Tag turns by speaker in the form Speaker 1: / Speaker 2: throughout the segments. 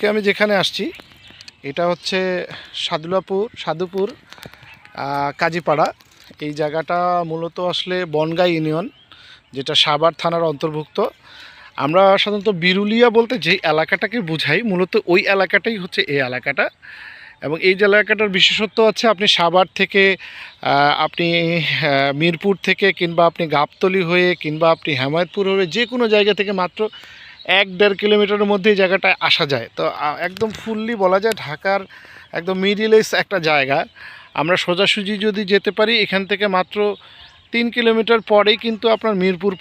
Speaker 1: আজকে আমি যেখানে আসছি, এটা হচ্ছে সাদুলাপুর সাধুপুর কাজীপাড়া। এই জায়গাটা মূলত আসলে বনগাঁ ইউনিয়ন, যেটা সাভার থানার অন্তর্ভুক্ত। আমরা সাধারণত বিরুলিয়া বলতে যে এলাকাটাকে বুঝাই, মূলত ওই এলাকাটাই হচ্ছে এই এলাকাটা। এবং এই যে এলাকাটার বিশেষত্ব আছে, আপনি সাভার থেকে আপনি মিরপুর থেকে কিংবা আপনি গাবতলি হয়ে কিংবা আপনি হেমায়তপুর হয়ে যে কোনো জায়গা থেকে মাত্র এক দেড় কিলোমিটারের মধ্যে এই জায়গাটায় আসা যায়। তো একদম ফুললি বলা যায় ঢাকার একদম মিডিলেস একটা জায়গা। আমরা সোজাসুজি যদি যেতে পারি এখান থেকে মাত্র তিন কিলোমিটার পরেই কিন্তু আপনার মিরপুর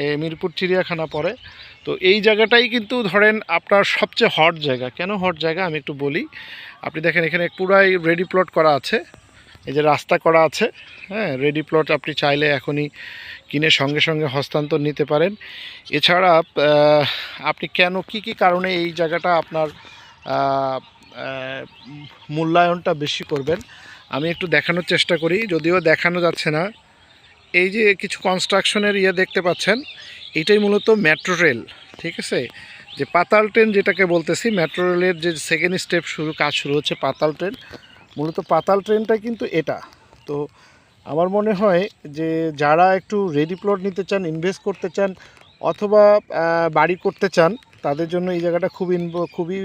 Speaker 1: এ, মিরপুর চিড়িয়াখানা পড়ে। তো এই জায়গাটাই কিন্তু ধরেন আপনার সবচেয়ে হট জায়গা। কেন হট জায়গা? আমি একটু বলি। আপনি দেখেন এখানে পুরাই রেডি প্লট করা আছে। এই যে রাস্তা করা আছে হ্যাঁ রেডি প্লট আপনি চাইলে এখনই কিনে সঙ্গে সঙ্গে হস্তান্তর নিতে পারেন। এছাড়া আপনি কেন, কি কি কারণে এই জায়গাটা আপনার মূল্যায়নটা বেশি করবেন? আমি একটু দেখানোর চেষ্টা করি, যদিও দেখানো যাচ্ছে না। এই যে কিছু কনস্ট্রাকশনের ইয়ে দেখতে পাচ্ছেন, এটাই মূলত মেট্রো রেল ঠিক আছে? যে পাতাল ট্রেন যেটাকে বলতেছি মেট্রো রেলের যে সেকেন্ড স্টেপ শুরু, কাজ শুরু হচ্ছে পাতাল ট্রেন মূলত পাতাল ট্রেনটা কিন্তু এটা। তো আমার মনে হয় যে যারা একটু রেডি প্লট নিতে চান ইনভেস্ট করতে চান, অথবা বাড়ি করতে চান, তাদের জন্য এই জায়গাটা খুব খুবই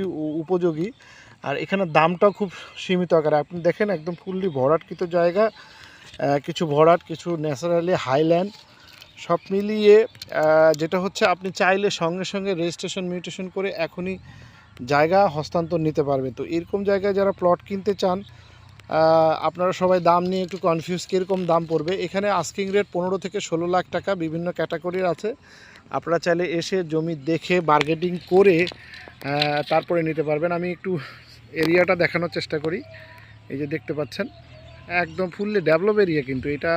Speaker 1: উপযোগী। আর এখানে দামটাও খুব সীমিত আকারে। আপনি দেখেন একদম ফুললি ভরাটকৃত জায়গা কিছু ভরাট, কিছু ন্যাচারালি হাইল্যান্ড, সব মিলিয়ে যেটা হচ্ছে আপনি চাইলে সঙ্গে সঙ্গে রেজিস্ট্রেশন মিউটেশন করে এখনই জায়গা হস্তান্তর নিতে পারবেন তো এরকম জায়গায় যারা প্লট কিনতে চান আপনারা সবাই দাম নিয়ে একটু কনফিউজ কীরকম দাম পড়বে। এখানে আস্কিং রেট পনেরো থেকে ষোলো লাখ টাকা বিভিন্ন ক্যাটাগরির আছে। আপনারা চাইলে এসে জমি দেখে বার্গেটিং করে তারপরে নিতে পারবেন। আমি একটু এরিয়াটা দেখানোর চেষ্টা করি। এই যে দেখতে পাচ্ছেন, একদম ফুললি ডেভেলপ এরিয়া কিন্তু। এটা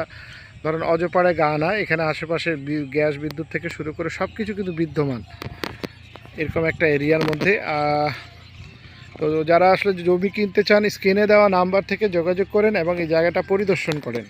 Speaker 1: ধরেন অজপাড়ায় গা না এখানে আশেপাশে গ্যাস বিদ্যুৎ থেকে শুরু করে সব কিছু কিন্তু বিদ্যমান। এরকম একটা এরিয়ার মধ্যে। তো যারা আসলে জমি কিনতে চান, স্ক্রিনে দেওয়া নাম্বার থেকে যোগাযোগ করেন এবং এই জায়গাটা পরিদর্শন করেন।